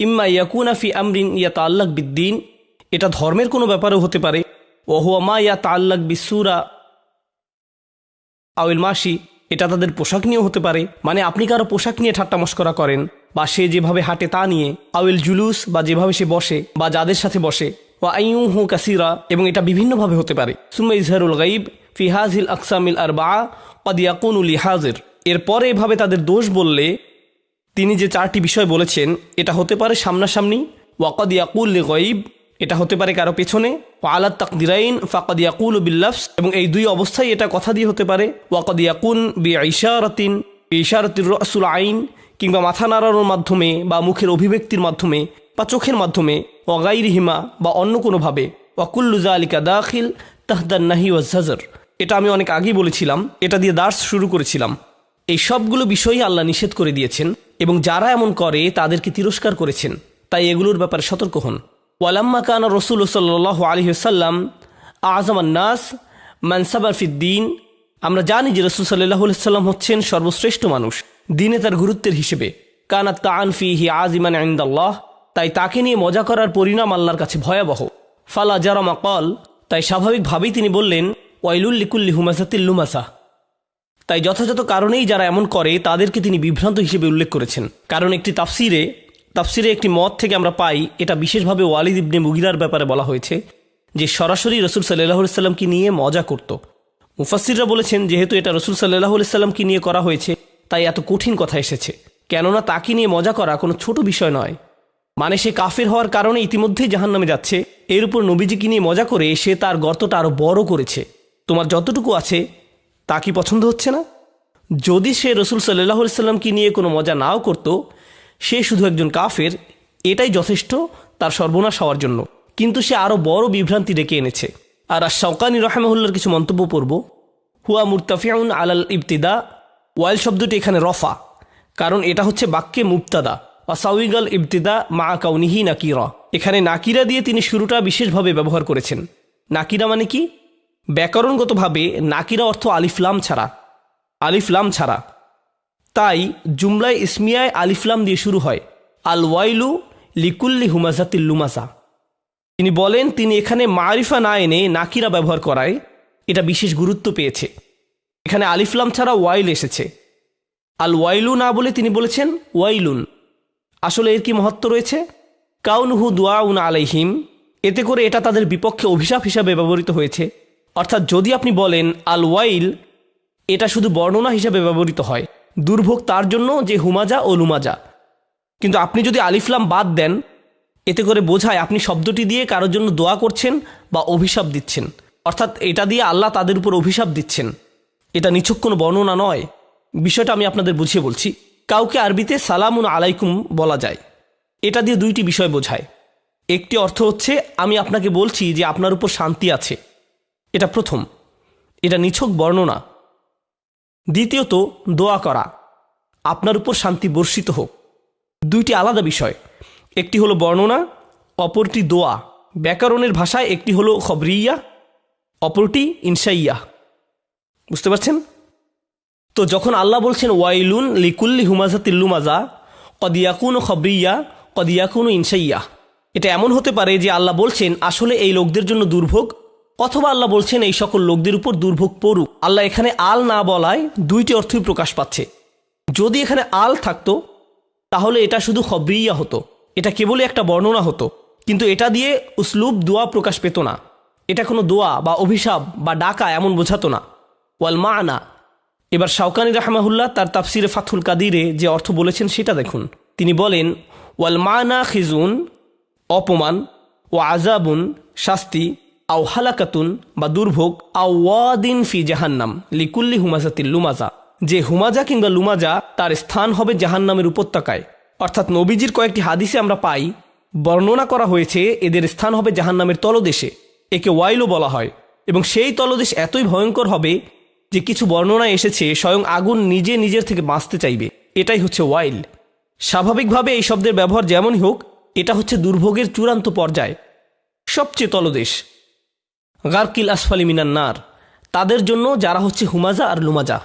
ইম্মা ইয়াকুনা ফি আমরিন ইয়া তাল্লাক বিদ্দিন। এটা ধর্মের কোনো ব্যাপারেও হতে পারে। ওহুয়া মা ইয়া তাল্লাক বিসুরা আউল মাসি এটা তাদের পোশাক নিয়েও হতে পারে। মানে আপনি কারও পোশাক নিয়ে ঠাট্টা মস্করা করেন, বা সে যেভাবে হাঁটে তা নিয়ে। আউল জুলুস, বা যেভাবে সে বসে, বা যাদের সাথে বসে। ও আইউ হু কাসিরা, এবং এটা বিভিন্নভাবে হতে পারে। সুম্মা ইজহারুল গাইব ফিহাজিল আকসামিল আর বা কদিয়াকুনুল হাজির এরপরে এভাবে তাদের দোষ বললে তিনি যে চারটি বিষয় বলেছেন, এটা হতে পারে সামনাসামনি, ওয়াকদ ইয়াকুল গঈব এটা হতে পারে কারও পেছনে আলাদ তাকদিরাইন ফাকদ ইয়াকুল বিল্লাফস এবং এই দুই অবস্থায় এটা কথা দিয়ে হতে পারে, ওয়াকদ ইয়াকুন বি ইশারাতিন ইশারতির রসুল আইন, কিংবা মাথা নাড়ানোর মাধ্যমে, বা মুখের অভিব্যক্তির মাধ্যমে, বা চোখের মাধ্যমে ওয়াগাই রিহিমা বা অন্য কোনোভাবে ওয়াকুল্লুজা আলিকা দাখিল তাহদান নাহি ওয়াজাজর এটা আমি অনেক আগেই বলেছিলাম, এটা দিয়ে দার্স শুরু করেছিলাম। এই সবগুলো বিষয়ই আল্লাহ নিষেধ করে দিয়েছেন। এবং যারা এমন করে, তাদেরকে তিরস্কার করেছেন। তাই এগুলোর ব্যাপারে সতর্ক হন। ওয়ালাম্মা কানা রসুল সাল্লাহ আলহিসাল্লাম আজমান নাস মানসাবার ফিদ্দিন আমরা জানি যে রসুল সাল্লাহ সাল্লাম হচ্ছেন সর্বশ্রেষ্ঠ মানুষ। দিনে তার গুরুত্বের হিসেবে। কানা তান ফি হি আজিমান আইন্দাল্লাহ তাই তাকে নিয়ে মজা করার পরিণাম আল্লাহর কাছে ভয়াবহ। ফালা জারামা কল তাই স্বাভাবিকভাবেই তিনি বললেন, ওয়াইলুল লিকুল্লি হুমাসাতিল লুমাসা। তাই যথাযথ কারণেই যারা এমন করে, তাদেরকে তিনি বিভ্রান্ত হিসেবে উল্লেখ করেছেন। কারণ একটি তাফসিরে তাফসিরে একটি মত থেকে আমরা পাই, এটা বিশেষভাবে ওয়ালিদ ইবনে মুগিরার ব্যাপারে বলা হয়েছে, যে সরাসরি রসুল সাল্লাহ সাল্লামকে নিয়ে মজা করত। মুফাসিররা বলেছেন, যেহেতু এটা রসুল সাল্লাহ সাল্লামকে নিয়ে করা হয়েছে, তাই এত কঠিন কথা এসেছে। কেননা তাকে নিয়ে মজা করা কোনো ছোট বিষয় নয়। মানে সে কাফের হওয়ার কারণে ইতিমধ্যেই জাহান নামে যাচ্ছে। এর উপর নবীজিকে নিয়ে মজা করে, সে তার গর্তটা আরও বড় করেছে। তোমার যতটুকু আছে তা কি পছন্দ হচ্ছে না? যদি সে রসুল সাল্লাহ সাল্লামকে নিয়ে কোনো মজা নাও করত, সে শুধু একজন কাফের, এটাই যথেষ্ট তার সর্বনাশ হওয়ার জন্য। কিন্তু সে আরও বড় বিভ্রান্তি ডেকে এনেছে। আর আর শওকানি রহমাহুল্লার কিছু মন্তব্য পড়ব। হুয়া মুরতাফিয়াউন আলাল ইবতিদা, ওয়াইল শব্দটি এখানে রফা, কারণ এটা হচ্ছে বাক্যে মুক্তাদা অসাউইগাল ইবতিদা মা কাউনিহি নাকিরা। এখানে নাকিরা দিয়ে তিনি শুরুটা বিশেষভাবে ব্যবহার করেছেন। নাকিরা মানে কি? ব্যাকরণগতভাবে নাকিরা অর্থ আলিফলাম ছাড়া আলিফলাম ছাড়া। তাই জুমলায় ইসমিয়ায় আলিফলাম দিয়ে শুরু হয় আল ওয়াইলু লিকুল্লি হুমাজাতিল লুমাসা তিনি বলেন, তিনি এখানে মারিফা না এনে নাকিরা ব্যবহার করায়, এটা বিশেষ গুরুত্ব পেয়েছে। এখানে আলিফলাম ছাড়া ওয়াইল এসেছে। আল ওয়াইলু না বলে তিনি বলেছেন, ওয়াইলুন। আসলে এর কি মহত্ব রয়েছে? কাউনহু দুয়াউন আলাইহিম, এতে করে এটা তাদের বিপক্ষে অভিশাপ হিসাবে ব্যবহৃত হয়েছে। অর্থাৎ যদি আপনি বলেন আল ওয়াইল এটা শুধু বর্ণনা হিসাবে ব্যবহৃত হয়। দুর্ভোগ তার জন্য যে হুমাজা ও লুমাজা। কিন্তু আপনি যদি আলিফলাম বাদ দেন, এতে করে বোঝায় আপনি শব্দটি দিয়ে কারোর জন্য দোয়া করছেন বা অভিশাপ দিচ্ছেন। অর্থাৎ এটা দিয়ে আল্লাহ তাদের উপর অভিশাপ দিচ্ছেন। এটা নিছক কোনো বর্ণনা নয়। বিষয়টা আমি আপনাদের বুঝিয়ে বলছি। কাউকে আরবিতে সালামুন আলাইকুম বলা যায়। এটা দিয়ে দুইটি বিষয় বোঝায়। একটি অর্থ হচ্ছে, আমি আপনাকে বলছি যে আপনার উপর শান্তি আছে। এটা প্রথম। এটা নিছক বর্ণনা। দ্বিতীয়ত, দোয়া করা। আপনার উপর শান্তি বর্ষিত হোক। দুইটি আলাদা বিষয়। একটি হলো বর্ণনা, অপরটি দোয়া। ব্যাকরণের ভাষায় একটি হলো খবরিয়া, অপরটি ইনসাইয়া বুঝতে পারছেন? তো যখন আল্লাহ বলছেন, ওয়াইলুন লিকুল্লি হুমাজা তিল্লুমাজা কদিয়াকুন খবরিয়া কদিয়াকুন ইনসাইয়া এটা এমন হতে পারে যে আল্লাহ বলছেন, আসলে এই লোকদের জন্য দুর্ভোগ অথবা আল্লাহ বলছেন, এই সকল লোকদের উপর দুর্ভোগ পড়ুক। আল্লাহ এখানে আল না বলায় দুইটি অর্থই প্রকাশ পাচ্ছে। যদি এখানে আল থাকতো, তাহলে এটা শুধু খবরিয়া হতো। এটা কেবলই একটা বর্ণনা হতো। কিন্তু এটা দিয়ে উসলুব দোয়া প্রকাশ পেত না। এটা কোনো দোয়া বা অভিশাপ বা ডাকা এমন বোঝাতো না। ওয়াল মা আনা এবার শাওকানি রাহমাহুল্লাহ তার তাফসিরে ফাথুল কাদিরে যে অর্থ বলেছেন, সেটা দেখুন। তিনি বলেন, ওয়াল মা মানা খিজুন, অপমান ও আজাবুন শাস্তি আও হালাকাতুন বা দুর্ভোগ আও ওয়াদিন ফি জাহান্নাম লিকুল্লি হুমাজাতিল লুমাজা। যে হুমাজা কিংবা লুমাজা তার স্থান হবে জাহান্নামের উপত্যকায়। অর্থাৎ নবীজির কয়েকটি হাদিসে আমরা পাই, বর্ণনা করা হয়েছে এদের স্থান হবে জাহান্নামের তলদেশে। একে ওয়াইলও বলা হয়। এবং সেই তলদেশ এতই ভয়ঙ্কর হবে যে কিছু বর্ণনা এসেছে স্বয়ং আগুন নিজে নিজের থেকে বাঁচতে চাইবে। এটাই হচ্ছে ওয়াইল। স্বাভাবিকভাবে এই শব্দের ব্যবহার যেমনই হোক, এটা হচ্ছে দুর্ভোগের চূড়ান্ত পর্যায়। সবচেয়ে তলদেশ। গার্কিল আসফালি মিনান নার। তাদের জন্য যারা হচ্ছে হুমাজা আর লুমাজা।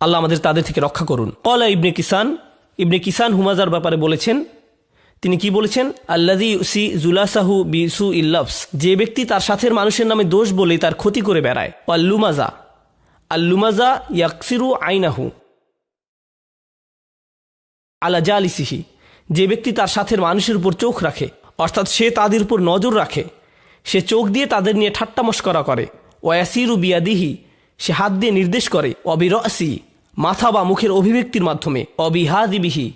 আল্লাহ আমাদের তাদের থেকে রক্ষা করুন। কলা ইবনে কিসান। ইবনে কিসান হুমাজার ব্যাপারে বলেছেন, তিনি কি বলেছেন? আল্লাদি সি জুলাসাহু বিসু ইল্লাফস যে ব্যক্তি তার সাথের মানুষের নামে দোষ বলে তার ক্ষতি করে বেড়ায়। আল্লুমাজা আল্লুমাজা ইয়াকসিরু আইনাহু। আল্লা আলা জালিসিহি। যে ব্যক্তি তার সাথের মানুষের উপর চোখ রাখে, অর্থাৎ সে তাদের উপর নজর রাখে সে চোখ দিয়ে তাদের নিয়ে ঠাট্টা মস্করা করে। ওয়াসিরু বিয়াদিহি, সে হাত দিয়ে নির্দেশ করে অবিরসি মাথা বা মুখের অভিব্যক্তির মাধ্যমে অবিহাদিবিহি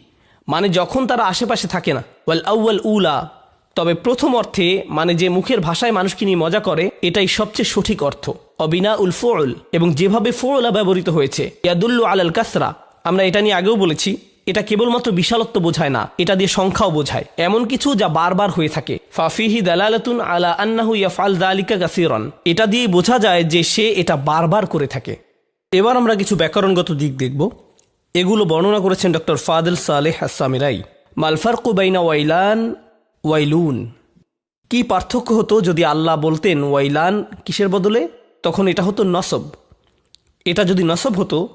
মানে যখন তারা আশেপাশে থাকে না। ওয়াল আউয়াল উলা তবে প্রথম অর্থে মানে যে মুখের ভাষায় মানুষকে নিয়ে মজা করে, এটাই সবচেয়ে সঠিক অর্থ। অবিনা উল ফোল এবং যেভাবে ফোলা ব্যবহৃত হয়েছে, ইয়াদুল্লু আলাল কাসরা আমরা এটা নিয়ে আগেও বলেছি, এটা কেবলমাত্র বিশালত্ব বোঝায় না, এটা দিয়ে সংখ্যাও বোঝায়। এমন কিছু যা বারবার হয়ে থাকে। ফাফিহি দালালাতুন আলা আন্নাহু ইয়াফআল দালিকা কাসিরন। এটা দিয়ে বোঝা যায় যে সে এটা বারবার করে থাকে। এবার আমরা কিছু ব্যাকরণগত দিক দেখব। এগুলো বর্ণনা করেছেন ডক্টর ফাদেল সালেহ আসামিরাই। মালফারকু বাইনা ওয়াইলান, ওয়াইলুন। কি পার্থক্য হতো যদি আল্লাহ বলতেন ওয়াইলান কিসের বদলে? তখন এটা হতো নসব। এটা যদি নসব হতো,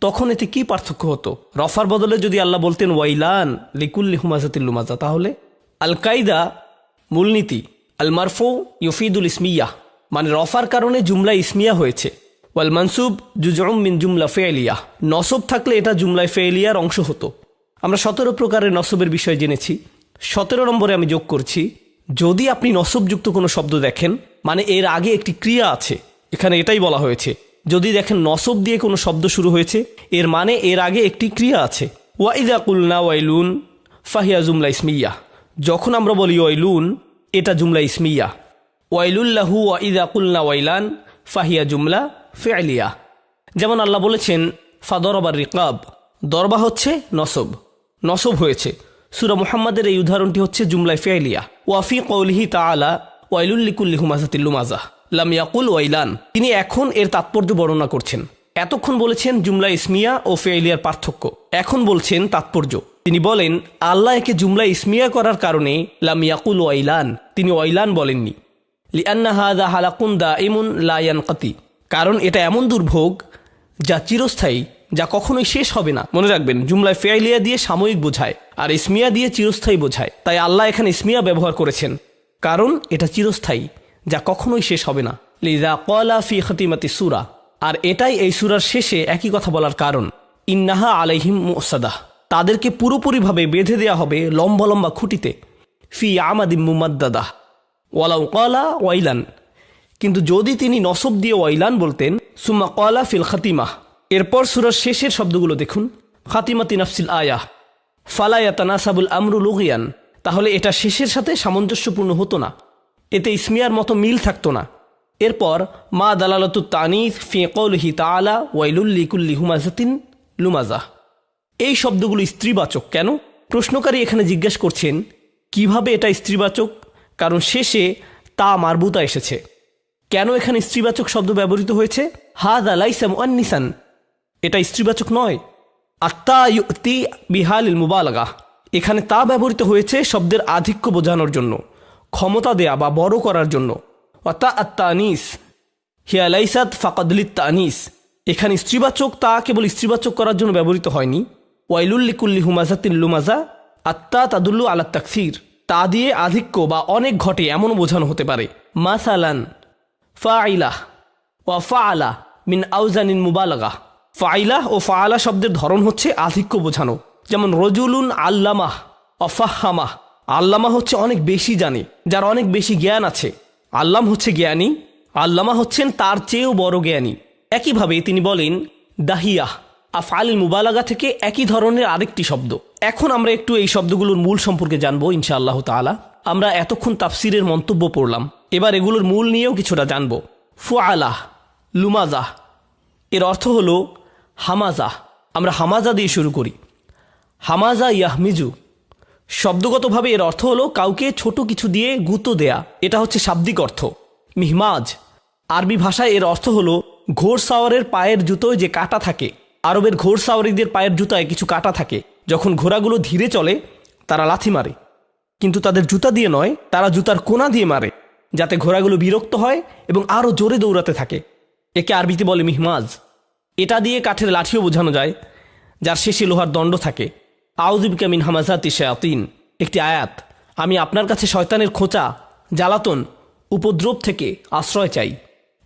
তখন এতে কি পার্থক্য হতো? রফার বদলে যদি আল্লাহ বলতেন ওয়াইলান, লিকুল্লি হুমাজাতিল্লুমাজা তাহলে? আল কায়দা মূলনীতি আল মারফু ইউফিদুল ইসমিয়া মানে রফার কারণে জুমলা ইসমিয়া হয়েছে। ওয়াল মানসুব জুজম মিন জুমলা ফেলিয়া, নসব থাকলে এটা জুমলায় ফেলিয়ার অংশ হতো। আমরা সতেরো প্রকারের নসবের বিষয় জেনেছি। সতেরো নম্বরে আমি যোগ করছি, যদি আপনি নসবযুক্ত কোনো শব্দ দেখেন মানে এর আগে একটি ক্রিয়া আছে, এখানে এটাই বলা হয়েছে, যদি দেখেন নসব দিয়ে কোনো শব্দ শুরু হয়েছে, এর মানে এর আগে একটি ক্রিয়া আছে। ওয়াইদা কুলনা ওয়াইলুন, ফাহিয়া জুমলা ইসমিয়া, যখন আমরা বলি ওয়াইলুন এটা জুমলা ইসমিয়া। ওয়াইলুল্লাহু ওয়াইদা কুলনা ওয়াইলান, ফাহিয়া জুমলা ফেলিয়া। যেমন আল্লাহ বলেছেন ফাদরবার রিকাব, দরবা হচ্ছে নসব। নসব হয়েছে। সুরা মুহাম্মাদের এই উদাহরণটি হচ্ছে জুমলায় ফেলিয়া। ওয়াফি কৌলিহি তালা ওয়াইলুল্লিকুল্লি হুমাজাতিল্লুমাজা লাম ইয়াকুল ওয়াইলান। তিনি এখন এর তাৎপর্য বর্ণনা করছেন। এতক্ষণ বলেছেন জুমলা ইসমিয়া ও ফেলিয়ার পার্থক্য। এখন বলছেন তাৎপর্য। তিনি বলেন, আল্লাহ একে জুমলা ইসমিয়া করার কারণে লাম ইয়াকুল ওয়াইলান। তিনি ওয়াইলান বলেননি। লিআন্না হাদা হালাকুন দা ইমুন লায়ানকাতি কারণ এটা এমন দুর্ভোগ যা চিরস্থায়ী, যা কখনোই শেষ হবে না। মনে রাখবেন, জুমলায় ফেয়ালিয়া দিয়ে সাময়িক বোঝায়, আর ইসমিয়া দিয়ে চিরস্থায়ী বোঝায়। তাই আল্লাহ এখানে ইসমিয়া ব্যবহার করেছেন। কারণ এটা চিরস্থায়ী, যা কখনোই শেষ হবে না। লিজা কলা ফি খতিমাতি সুরা। আর এটাই এই সুরার শেষে একই কথা বলার কারণ। ইন্নাহা আলাইহিম মুসাদাহ। তাদেরকে পুরোপুরিভাবে বেঁধে দেয়া হবে লম্বা লম্বা খুঁটিতে। ফি আমাদিম মুমাদ্দাদাহ ওয়ালাউ কলা ওয়াইলান। কিন্তু যদি তিনি নসব দিয়ে ওয়াইলান বলতেন, সুম্মা কলা ফিল খাতিমাহ এরপর সুরার শেষের শব্দগুলো দেখুন। খাতিমাতি নাফসিল আয়াহ ফালায়াতানাসাবুল আমরু লুগিয়ান। তাহলে এটা শেষের সাথে সামঞ্জস্যপূর্ণ হতো না। এতে ইসমিয়ার মতো মিল থাকতো না। এরপর, মা দালালতু তানিস ফিকৌলহি তালা ওয়াইলুল্লিকুল্লি হুমাজাতিন লুমাজা। এই শব্দগুলো স্ত্রীবাচক কেন? প্রশ্নকারী এখানে জিজ্ঞেস করছেন, কীভাবে এটা স্ত্রীবাচক? কারণ শেষে তা মারবুতা এসেছে। কেন এখানে স্ত্রীবাচক শব্দ ব্যবহৃত হয়েছে? হাদ আলাইসাম অন্নিসান এটা স্ত্রীবাচক নয়। আত্মা ইউতি বিহাল মুবালাগা এখানে তা ব্যবহৃত হয়েছে শব্দের আধিক্য বোঝানোর জন্য, ক্ষমতা দেয়া বা বড় করার জন্য। অতা আত্মানিস হিয়ালাইসাদ ফাকাদলিত আনিস এখানে স্ত্রীবাচক তা কেবল স্ত্রীবাচক করার জন্য ব্যবহৃত হয়নি। ওয়াইলুল্লিকুল্লি হুমাজাতিন লুমাজা আত্মা তাদুল্লু আলা তাকসির। তা দিয়ে আধিক্য বা অনেক ঘটে এমনও বোঝানো হতে পারে। মাসালান ফাইলাহ ওয়া ফাআলা মিন আউজানিন মুবালাগা। ফাইলাহ ও ফাআলা শব্দের ধরন হচ্ছে আধিক্য বোঝানো। যেমন রজুলুন আল্লামাহ অফাহামাহ আল্লামা হচ্ছে অনেক বেশি জানে, যার অনেক বেশি জ্ঞান আছে। আল্লাম হচ্ছে জ্ঞানী, আল্লামা হচ্ছেন তার চেয়েও বড় জ্ঞানী। একইভাবে তিনি বলেন, দাহিয়াহ। আফআল মুবালাগা থেকে একই ধরনের আরেকটি শব্দ। এখন আমরা একটু এই শব্দগুলোর মূল সম্পর্কে জানব ইনশাআল্লাহ তাআলা। আমরা এতক্ষণ তাফসিরের মন্তব্য পড়লাম। এবার এগুলোর মূল নিয়েও কিছুটা জানব। ফুআলাহ, লুমাজাহ। এর অর্থ হলো হামাজা আমরা হামাজা দিয়ে শুরু করি। হামাজা ইয়াহমিজু। শব্দগতভাবে এর অর্থ হলো কাউকে ছোট কিছু দিয়ে গুঁতো দেয়া। এটা হচ্ছে শাব্দিক অর্থ। মিহমাজ। আরবি ভাষায় এর অর্থ হলো ঘোড় সাওয়ারের পায়ের জুতোয় যে কাটা থাকে। আরবের ঘোড় সাওয়ারিদের পায়ের জুতায় কিছু কাটা থাকে। যখন ঘোড়াগুলো ধীরে চলে, তারা লাথি মারে। কিন্তু তাদের জুতা দিয়ে নয়, তারা জুতার কোনা দিয়ে মারে, যাতে ঘোড়াগুলো বিরক্ত হয় এবং আরও জোরে দৌড়াতে থাকে। একে আরবিতে বলে মিহমাজ। এটা দিয়ে কাঠের লাঠিও বোঝানো যায়, যার শেষে লোহার দণ্ড থাকে। আউদিবিকা মিন হামাজাতি শায়াতিন। একটি আয়াত, আমি আপনার কাছে শয়তানের খোঁচা, জ্বালাতন, উপদ্রব থেকে আশ্রয় চাই।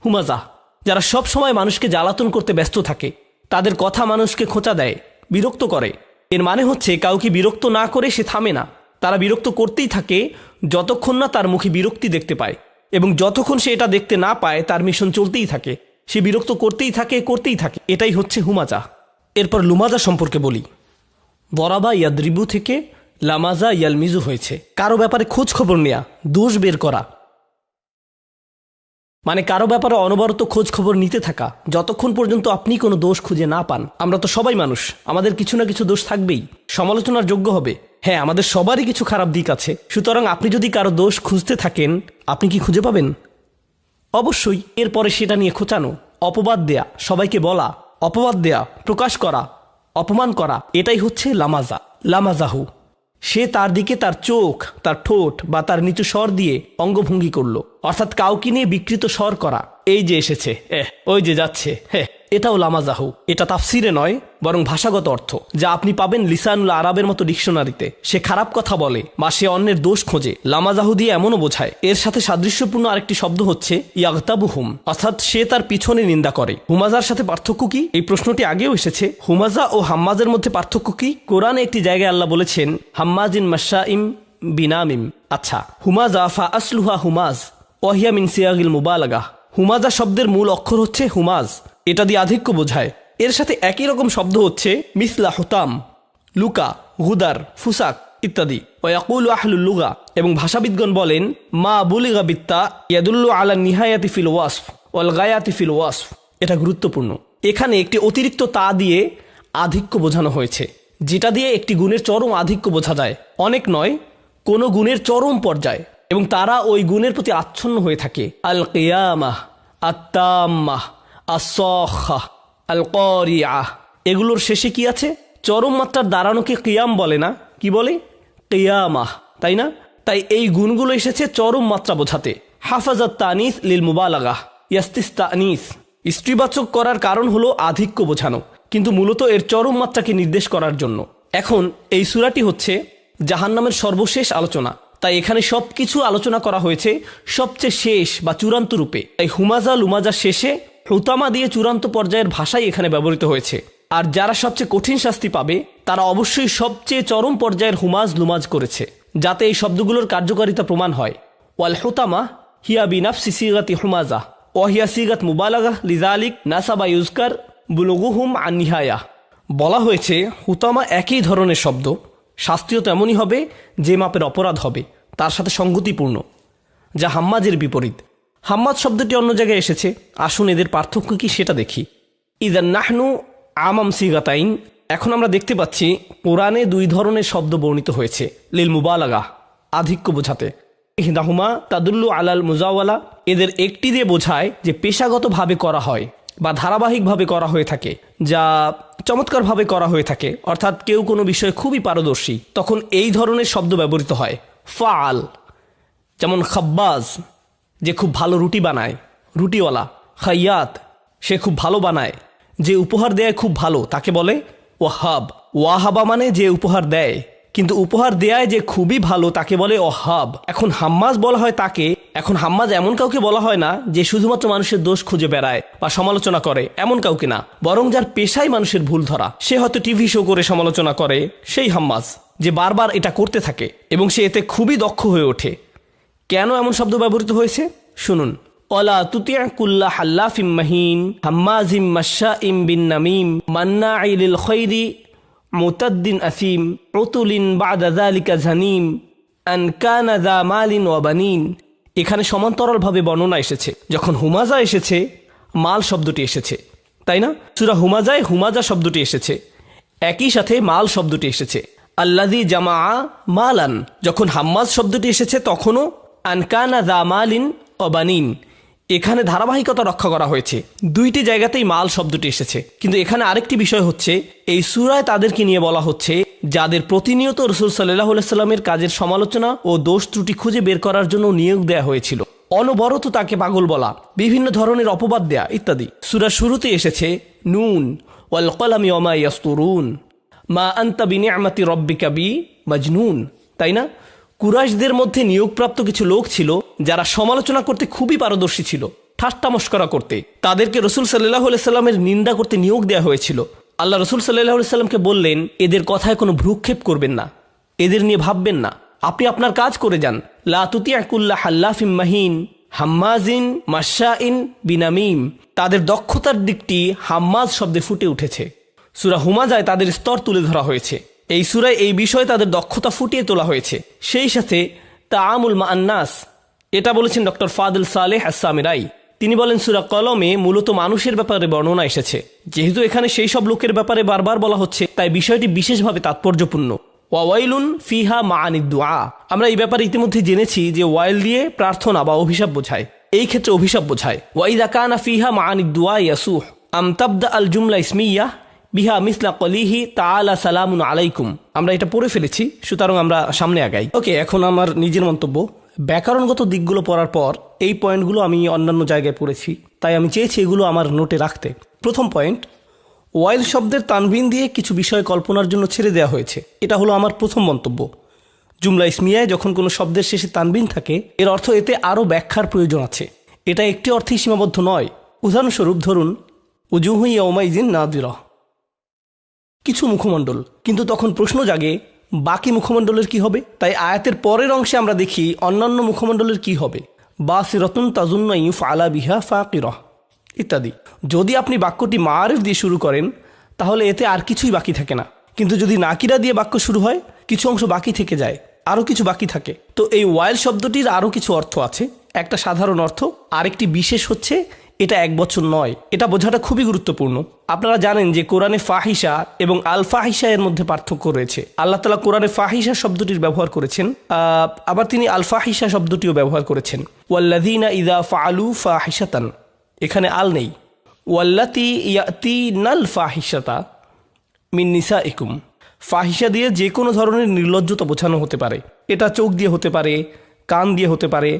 হুমাজা, যারা সব সময় মানুষকে জ্বালাতন করতে ব্যস্ত থাকে তাদের কথা মানুষকে খোঁচা দেয়, বিরক্ত করে। এর মানে হচ্ছে কাউকে বিরক্ত না করে সে থামে না। তারা বিরক্ত করতেই থাকে যতক্ষণ না তার মুখে বিরক্তি দেখতে পায় এবং যতক্ষণ সে এটা দেখতে না পায়, তার মিশন চলতেই থাকে। সে বিরক্ত করতেই থাকে করতেই থাকে। এটাই হচ্ছে হুমাজা। এরপর লুমাজা সম্পর্কে বলি। বরাবা ইয়াদ্রিবু থেকে লামাজা ইয়ালমিজু হয়েছে। কারও ব্যাপারে খোঁজ খবর নেয়া, দোষ বের করা। মানে কারও ব্যাপারে অনবরত খোঁজ খবর নিতে থাকা, যতক্ষণ পর্যন্ত আপনি কোনো দোষ খুঁজে না পান, আমরা তো সবাই মানুষ, আমাদের কিছু না কিছু দোষ থাকবেই, সমালোচনার যোগ্য হবে। হ্যাঁ আমাদের সবারই কিছু খারাপ দিক আছে, সুতরাং আপনি যদি কারও দোষ খুঁজতে থাকেন, আপনি কি খুঁজে পাবেন? অবশ্যই, এরপরে সেটা নিয়ে খোঁচানো, অপবাদ দেয়া, সবাইকে বলা, অপবাদ দেয়া, প্রকাশ করা, অপমান করা, এটাই হচ্ছে লামাজা, লামাজাহু। সে তার দিকে তার চোখ, তার ঠোঁট বা তার নিচু স্বর দিয়ে অঙ্গভঙ্গি করল। অর্থাৎ কাউকে নিয়ে বিকৃত স্বর করা। এই যে এসেছে ওই যে যাচ্ছে হ্যাঁ এটাও লামাজাহু। এটা তাফসিরে নয়, বরং ভাষাগত অর্থ। যা আপনি পাবেন লিসানুল আরবের মতো ডিকশনারিতে। সে খারাপ কথা বলে, বা সে অন্যের দোষ খোঁজে। লামাজাহু দিয়ে এমনও বোঝায়, এর সাথে সাদৃশ্যপূর্ণ আরেকটি শব্দ হচ্ছে ইয়াগতাবুহুম। অর্থাৎ সে তার পিছনে নিন্দা করে। হুমাজার সাথে পার্থক্য কি? এই প্রশ্নটি আগেও এসেছে। হুমাজা ও হাম্মাজের মধ্যে পার্থক্য কি? কোরআনে একটি জায়গায় আল্লাহ বলেছেন হাম্মাজ হাম্মাজিন মাসাইম বিনামিম। আচ্ছা হুমাজা ফা আসলুহা হুমাজ ওয়াহিয়া মিন সিয়াগিল মুবালাগা হুমাজা শব্দের মূল অক্ষর হচ্ছে হুমাজ। এটা দিয়ে আধিক্য বোঝায়। এর সাথে একই রকম শব্দ হচ্ছে, মিসলা হুতাম, লুকা, হুদার, ফুসাক ইত্যাদি। ওয়াকুল আহলুল লুগা। এবং ভাষাবিদগণ বলেন, মা বুলিগা বিত্তা ইয়াদুল্লু আলা নিহায়াতি ফিল ওয়াসফ ওয়াল গায়াতি ফিল ওয়াসফ। এটা গুরুত্বপূর্ণ। এখানে একটি অতিরিক্ত তা দিয়ে আধিক্য বোঝানো হয়েছে, যেটা দিয়ে একটি গুণের চরম আধিক্য বোঝা যায়। অনেক নয়, কোনো গুণের চরম পর্যায়। এবং তারা ওই গুণের প্রতি আচ্ছন্ন হয়ে থাকে। আল কেয়ামাহ আত্মাম্মাহ করিয়াহ এগুলোর শেষে কি আছে? চরম মাত্রার দাঁড়ানোকে কিয়াম বলে না? কি বলে? কিয়ামাহ তাই না? তাই এই গুণগুলো এসেছে চরম মাত্রা বোঝাতে। হাফাজাত তানিস লিল মুবালাগাহ ইয়াস্তিস তানিস। স্ত্রীবাচক করার কারণ হলো আধিক্য বোঝানো, কিন্তু মূলত এর চরম মাত্রাকে নির্দেশ করার জন্য। এখন এই সুরাটি হচ্ছে জাহান্নামের সর্বশেষ আলোচনা। তাই এখানে সব কিছু আলোচনা করা হয়েছে সবচেয়ে শেষ বা চূড়ান্ত রূপে। তাই হুমাজা লুমাজা শেষে হুতামা দিয়ে চূড়ান্ত পর্যায়ের ভাষাই এখানে ব্যবহৃত হয়েছে। আর যারা সবচেয়ে কঠিন শাস্তি পাবে, তারা অবশ্যই সবচেয়ে চরম পর্যায়ের হুমাজ লুমাজ করেছে, যাতে এই শব্দগুলোর কার্যকারিতা প্রমাণ হয়। ওয়াল হুতামা হিয়া বিনাফসি সিগাতি হুমাজা ওয়াহিয়া সিগাত মুবালাগা লিজালিক নাসাবা ইউজকার বুলগুহুম আনিহায়া বলা হয়েছে, হুতামা একই ধরনের শব্দ, শাস্তিও তেমনই হবে, যে মাপের অপরাধ হবে, তার সাথে সঙ্গতিপূর্ণ, যা হাম্মাজের বিপরীত। হাম্মাদ শব্দটি অন্য জায়গায় এসেছে। আসুন এদের পার্থক্য কি সেটা দেখি। ইদান নাহনু আমাম সিগাতাইন। এখন আমরা দেখতে পাচ্ছি, কোরআনে দুই ধরনের শব্দ বর্ণিত হয়েছে। লিল মুবালাগা আধিক্য বোঝাতে। হিদাহুমা তাদুল্লু আলাল মুজাওয়ালা। এদের একটি দিয়ে বোঝায় যে পেশাগতভাবে করা হয় বা ধারাবাহিকভাবে করা হয়ে থাকে, যা চমৎকারভাবে করা হয়ে থাকে। অর্থাৎ কেউ কোনো বিষয়ে খুবই পারদর্শী। তখন এই ধরনের শব্দ ব্যবহৃত হয়। ফাল যেমন খাব্বাজ। যে খুব ভালো রুটি বানায়। রুটিওয়ালা, খাইয়াত, সে খুব ভালো বানায়। যে উপহার দেয় খুব ভালো, তাকে বলে ওয়াহাব। ওয়াহাবা মানে যে উপহার দেয়। কিন্তু উপহার দেয় যে খুবই ভালো, তাকে বলে ওহাব এখন হাম্মাজ বলা হয় তাকে, এখন হাম্মাজ এমন কাউকে বলা হয় না যে শুধুমাত্র মানুষের দোষ খুঁজে বেড়ায় বা সমালোচনা করে, এমন কাউকে না। বরং যার পেশায় মানুষের ভুল ধরা, সে হয়তো টিভি শো করে সমালোচনা করে, সেই হাম্মাজ, যে বারবার এটা করতে থাকে এবং সে এতে খুবই দক্ষ হয়ে ওঠে। কেন এমন শব্দ ব্যবহৃত হয়েছে? শুনুন। অলা তুতিয়া কুল্লা হাল্লাফিম মাহিন, হাম্মাজিম মাশা ইম বিন নামিম মান্না আইলিল খৈরি, মুতাদ্দিন আসিম প্রতুলিন বাদা জালিকা জানিম আন কানা দা মালিন ওয়াবানিন এখানে সমান্তরালভাবে বর্ণনা এসেছে। যখন হুমাজা এসেছে, মাল শব্দটি এসেছে। তাই না? সুরা হুমাজায় হুমাজা শব্দটি এসেছে। একই সাথে মাল শব্দটি এসেছে। আল্লাদি জামা মালান। যখন হাম্মাজ শব্দটি এসেছে, তখনও আনকানা দা মালিন অবানিন এখানে ধারাবাহিকতা রক্ষা করা হয়েছে। দুইটি জায়গাতেই মাল শব্দটি এসেছে। কিন্তু এখানে আরেকটি বিষয় হচ্ছে, এই সুরায় তাদেরকে নিয়ে বলা হচ্ছে, যাদের প্রতিনিয়ত রসুল সাল্লাহ সাল্লামের কাজের সমালোচনা ও দোষ ত্রুটি খুঁজে বের করার জন্য নিয়োগ দেওয়া হয়েছিল। অনবরত তাকে পাগল বলা, বিভিন্ন ধরনের অপবাদ দেয়া ইত্যাদি। সুরা শুরুতে এসেছে, নুন, ওয়াল কলামি মা আন্তা বিনিয়ামাতি রব্বিকা বি, মজনুন। তাই না? কুরাইশদের মধ্যে নিয়োগপ্রাপ্ত কিছু লোক ছিল, যারা সমালোচনা করতে খুবই পারদর্শী ছিল ঠাট্টা মস্করা করতে। তাদেরকে রসুল সাল্লাহ সাল্লামের নিন্দা করতে নিয়োগ দেওয়া হয়েছিল। আল্লাহ রসুল সাল্লাহ সাল্লামকে বললেন, এদের কথায় কোনো ভ্রুক্ষেপ করবেন না। এদের নিয়ে ভাববেন না। আপনি আপনার কাজ করে যান। লাতুতি আকুল্লাহ হাল্লাফিম মাহিন, হাম্মাজিন মাশাইন বিনামিম। তাদের দক্ষতার দিকটি হাম্মাজ শব্দে ফুটে উঠেছে। সুরা হুমাজায় তাদের স্তর তুলে ধরা হয়েছে। এই সুরায় এই বিষয়ে তাদের দক্ষতা ফুটিয়ে তোলা হয়েছে। সেই সাথে তা আমুল মা আন্নাস এটা বলেছেন ডক্টর ফাদুল সালেহ আসামিরাই তিনি বলেন, সুরা কলমে মূলত মানুষের ব্যাপারে বর্ণনা এসেছে। যেহেতু এখানে সেই সব লোকের ব্যাপারে বারবার বলা হচ্ছে, তাই বিষয়টি বিশেষভাবে তাৎপর্যপূর্ণ। ওয়াইলুন ফিহা মা দোয়া আমরা এই ব্যাপারে ইতিমধ্যে জেনেছি যে ওয়াইল দিয়ে প্রার্থনা বা অভিশাপ বোঝায়। এই ক্ষেত্রে অভিশাপ বোঝায়। ওয়াইদা কানা ফিহা মা দোয়া ইয়াসুহ। আমতাবদা আল জুমলা ইসমিয়া বিহা মিসলা কলিহি তালা সালামুন আলাইকুম। আমরা এটা পড়ে ফেলেছি, সুতরাং আমরা সামনে আগাই। ওকে, এখন আমার নিজের মন্তব্য। ব্যাকরণগত দিকগুলো পড়ার পর এই পয়েন্টগুলো আমি অন্যান্য জায়গায় পড়েছি, তাই আমি চেয়েছি এগুলো আমার নোটে রাখতে। প্রথম পয়েন্ট, ওয়াইল শব্দের তানভিন দিয়ে কিছু বিষয় কল্পনার জন্য ছেড়ে দেওয়া হয়েছে। এটা হলো আমার প্রথম মন্তব্য। জুমলা ইসমিয়ায় যখন কোনো শব্দের শেষে তানবিন থাকে, এর অর্থ এতে আরও ব্যাখ্যার প্রয়োজন আছে। এটা একটি অর্থেই সীমাবদ্ধ নয়। উদাহরণস্বরূপ ধরুন উজুহুই ওমাইজিন নাদিরা কিছু মুখমণ্ডল। কিন্তু তখন প্রশ্ন জাগে, বাকি মুখমণ্ডলের কি হবে? তাই আয়াতের পরের অংশে আমরা দেখি অন্যান্য মুখমণ্ডলের কি হবে। বা সিরতুন তাজুন্না ইউফ আলা বিহা ফাকিরহ ইত্যাদি। যদি আপনি বাক্যটি মারিফ দিয়ে শুরু করেন, তাহলে এতে আর কিছুই বাকি থাকে না। কিন্তু যদি নাকিরা দিয়ে বাক্য শুরু হয়, কিছু অংশ বাকি থেকে যায়, আরও কিছু বাকি থাকে। তো এই ওয়াইল শব্দটির আরও কিছু অর্থ আছে। একটা সাধারণ অর্থ, আরেকটি বিশেষ হচ্ছে এটা এক বছর নয়। এটা বোঝাটা খুবই গুরুত্বপূর্ণ। আপনারা জানেন যে কোরআনে ফাহিসা এবং আল ফাহিসা এর মধ্যে পার্থক্য রয়েছে। আল্লাহ তালা কোরআনে ফাহিসা শব্দটির ব্যবহার করেছেন। আবার তিনি আল ফাহিসা শব্দটিও ব্যবহার করেছেন। ওয়াল্লাদিনা ইদা ফালু ফাহিসাতান এখানে আল নেই। ওয়াল্লাতি ইয়াতি নাল ফাহিসাতা মিন নিসা ইকুম ফাহিসা দিয়ে যে কোনো ধরনের নির্লজ্জতা বোঝানো হতে পারে। এটা চোখ দিয়ে হতে পারে, কান দিয়ে হতে পারে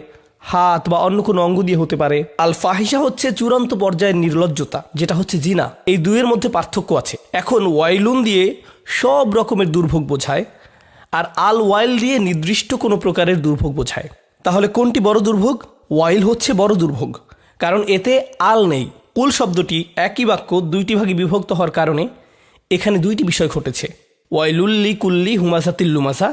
হাত বা অন্য কোনো অঙ্গ দিয়ে হতে পারে। আল ফাহিসা হচ্ছে চূড়ান্ত পর্যায়ের নির্লজ্জতা, যেটা হচ্ছে জিনা। এই দুইয়ের মধ্যে পার্থক্য আছে। এখন ওয়াইলুন দিয়ে সব রকমের দুর্ভোগ বোঝায়, আর আল ওয়াইল দিয়ে নির্দিষ্ট কোনো প্রকারের দুর্ভোগ বোঝায়। তাহলে কোনটি বড় দুর্ভোগ? ওয়াইল হচ্ছে বড় দুর্ভোগ, কারণ এতে আল নেই। কুল শব্দটি একই বাক্য দুইটি ভাগে বিভক্ত হওয়ার কারণে এখানে দুইটি বিষয় ঘটেছে। ওয়াইলুল্লি কুল্লি হুমাসাতিল লুমাসা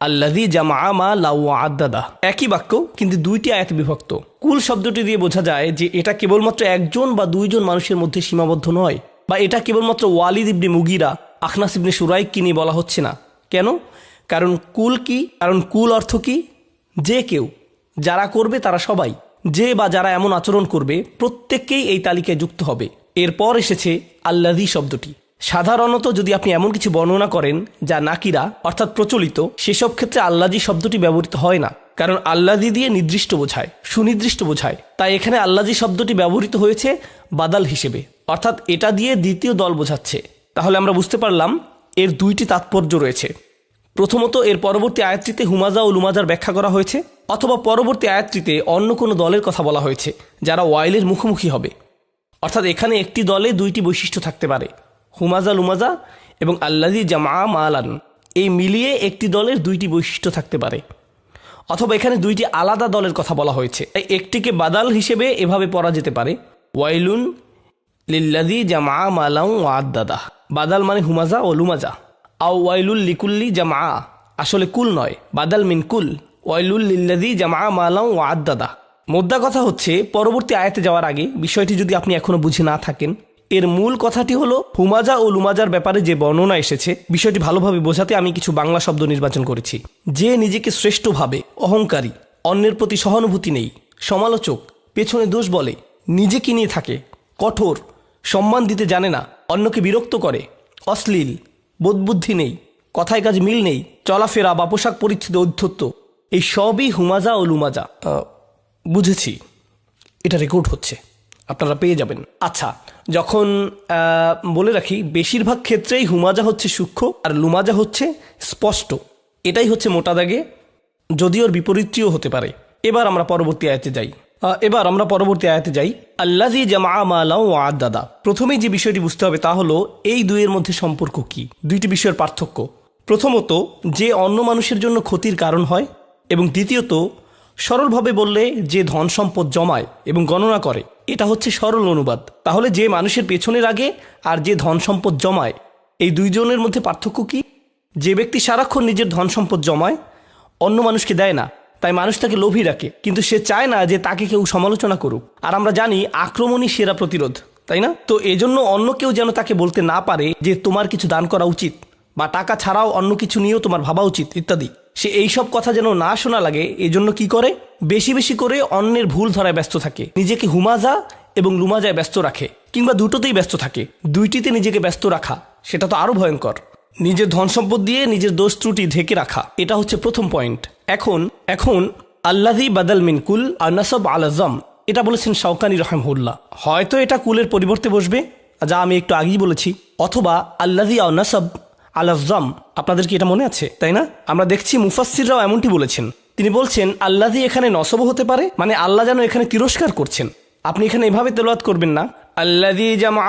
আল্লাদি জামা লাউ আদাদা। একই বাক্য, কিন্তু দুইটি আয়াত বিভক্ত। কুল শব্দটি দিয়ে বোঝা যায় যে এটা কেবলমাত্র একজন বা দুইজন মানুষের মধ্যে সীমাবদ্ধ নয়, বা এটা কেবলমাত্র ওয়ালিদ ইবনে মুগিরা, আখনাস ইবনে সুরাইককে নিয়ে বলা হচ্ছে না। কেন? কারণ কুল কি? কারণ কুল অর্থ কি? যে কেউ, যারা করবে তারা সবাই। যে বা যারা এমন আচরণ করবে, প্রত্যেককেই এই তালিকায় যুক্ত হবে। এরপর এসেছে আল্লাদি শব্দটি। সাধারণত যদি আপনি এমন কিছু বর্ণনা করেন যা নাকিরা, অর্থাৎ প্রচলিত, সেসব ক্ষেত্রে আল্লাদি শব্দটি ব্যবহৃত হয় না। কারণ আল্লাদি দিয়ে নির্দিষ্ট বোঝায়, সুনির্দিষ্ট বোঝায়। তাই এখানে আল্লাদি শব্দটি ব্যবহৃত হয়েছে বাদাল হিসেবে। অর্থাৎ এটা দিয়ে দ্বিতীয় দল বোঝাচ্ছে। তাহলে আমরা বুঝতে পারলাম এর দুইটি তাৎপর্য রয়েছে। প্রথমত, এর পরবর্তী আয়াতটিতে হুমাজা ও লুমাজার ব্যাখ্যা করা হয়েছে, অথবা পরবর্তী আয়াতটিতে অন্য কোনো দলের কথা বলা হয়েছে, যারা ওয়াইলের মুখোমুখি হবে। অর্থাৎ এখানে একটি দলে দুইটি বৈশিষ্ট্য থাকতে পারে। হুমাজা লুমাজা এবং আল্লাদি জামা মালান। এই মিলিয়ে একটি দলের দুইটি বৈশিষ্ট্য থাকতে পারে। অথবা এখানে দুইটি আলাদা দলের কথা বলা হয়েছে। তাই একটিকে বাদাল হিসেবে এভাবে পড়া যেতে পারে। ওয়াইলুন লিল্লাদি জামা মালাউ ওয়াদ্দাদা বাদাল মানে হুমাজা ও লুমাজা। আও ওয়াইলুল লিকুল্লি জামা আসলে কুল নয়, বাদাল মিন কুল। ওয়াইলুল লিল্লাদি জামা মালাউ ওয়াদ্দাদা মোদ্দা কথা হচ্ছে, পরবর্তী আয়াতে যাওয়ার আগে বিষয়টি যদি আপনি এখনও বুঝে না থাকেন এর মূল কথাটি হলো হুমাজা ও লুমাজার ব্যাপারে যে বর্ণনা এসেছে, বিষয়টি ভালোভাবে বোঝাতে আমি কিছু বাংলা শব্দ নির্বাচন করেছি। যে নিজেকে শ্রেষ্ঠ ভাবে অহংকারী, অন্যের প্রতি সহানুভূতি নেই, সমালোচক, পেছনে দোষ বলে নিজেকে নিয়ে থাকে, কঠোর, সম্মান দিতে জানে না, অন্যকে বিরক্ত করে, অশ্লীল, বোধবুদ্ধি নেই, কথায় কাজ মিল নেই, চলাফেরা বা পোশাক পরিচ্ছদে অধ্যত্ত, এই সবই হুমাজা ও লুমাজা। বুঝেছি, এটা রেকর্ড হচ্ছে। আপনারা পেয়ে যাবেন। আচ্ছা যখন বলে রাখি, বেশিরভাগ ক্ষেত্রেই হুমাজা হচ্ছে সূক্ষ্ম আর লুমাজা হচ্ছে স্পষ্ট। এটাই হচ্ছে মোটা দাগে, যদিও বিপরীতটিও হতে পারে। এবার আমরা পরবর্তী আয়াতে যাই। এবার আমরা পরবর্তী আয়াতে যাই। আল্লাজি জামা মালাও আদাদা প্রথমেই যে বিষয়টি বুঝতে হবে তা হলো, এই দুইয়ের মধ্যে সম্পর্ক কি? দুইটি বিষয়ের পার্থক্য। প্রথমত, যে অন্য মানুষের জন্য ক্ষতির কারণ হয় এবং দ্বিতীয়ত, সরলভাবে বললে যে ধন সম্পদ জমায় এবং গণনা করে। এটা হচ্ছে সরল অনুবাদ। তাহলে যে মানুষের পেছনের আগে আর যে ধন সম্পদ জমায়, এই দুইজনের মধ্যে পার্থক্য কি? যে ব্যক্তি সারাক্ষণ নিজের ধন সম্পদ জমায়, অন্য মানুষকে দেয় না, তাই মানুষ তাকে লোভী রাখে। কিন্তু সে চায় না যে তাকে কেউ সমালোচনা করুক। আর আমরা জানি আক্রমণই সেরা প্রতিরোধ, তাই না? তো এজন্য অন্য কেউ যেন তাকে বলতে না পারে যে তোমার কিছু দান করা উচিত, বা টাকা ছাড়াও অন্য কিছু নিয়েও তোমার ভাবা উচিত, ইত্যাদি। সে এইসব কথা যেন না শোনা লাগে, এজন্য কি করে? বেশি বেশি করে অন্যের ভুল ধরায় ব্যস্ত থাকে। নিজেকে হুমাজা এবং লুমাজায় ব্যস্ত রাখে, কিংবা দুটোতেই ব্যস্ত থাকে। দুইটিতে নিজেকে ব্যস্ত রাখা, সেটা তো আরও ভয়ঙ্কর। নিজের ধন সম্পদ দিয়ে নিজের দোষ ত্রুটি ঢেকে রাখা, এটা হচ্ছে প্রথম পয়েন্ট এখন এখন আল্লাহি বাদাল মিন কুল আর নাসব আলাজম এটা বলেছেন শাওকানি রহমহুল্লাহ। হয়তো এটা কুলের পরিবর্তে বসবে, যা আমি একটু আগেই বলেছি। অথবা আল্লাহি আল নাসব আলাজম আপনাদের কি এটা মনে আছে? তাই না? আমরা দেখছি মুফাসিররাও এমনটি বলেছেন। তিনি বলছেন আল্লাহি এখানে নসব হতে পারে মানে আল্লাহ যেন এখানে তিরস্কার করছেন। আপনি এখানে এভাবে তেলাওয়াত করবেন না। আল্লাহি জামা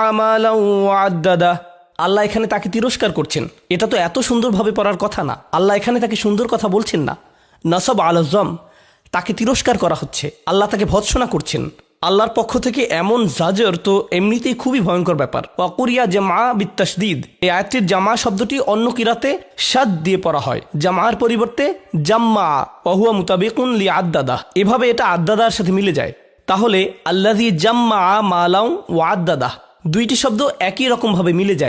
আদাদা আল্লাহ এখানে তাকে তিরস্কার করছেন। এটা তো এত সুন্দরভাবে পড়ার কথা না। আল্লাহ এখানে তাকে সুন্দর কথা বলছেন না। নসব আলজম তাকে তিরস্কার করা হচ্ছে। আল্লাহ তাকে ভৎসনা করছেন। আল্লাহর পক্ষ থেকে এমন জাজর তো এমনিতেই খুবই ভয়ঙ্কর ব্যাপার। ওয়াকুরিয়া জামা বিত্তাসদিদ এই আয়াতটির জামা শব্দটি অন্য কিরাতে সাদ দিয়ে পড়া হয়। জামার পরিবর্তে জাম্মা, ওহুয়া মুতাবিকুন লি আদাদা এভাবে এটা আদাদার সাথে মিলে যায়। তাহলে আল্লাহ জাম্মা মালাউ ও আদাদা দুইটি শব্দ একই রকমভাবে মিলে যায়।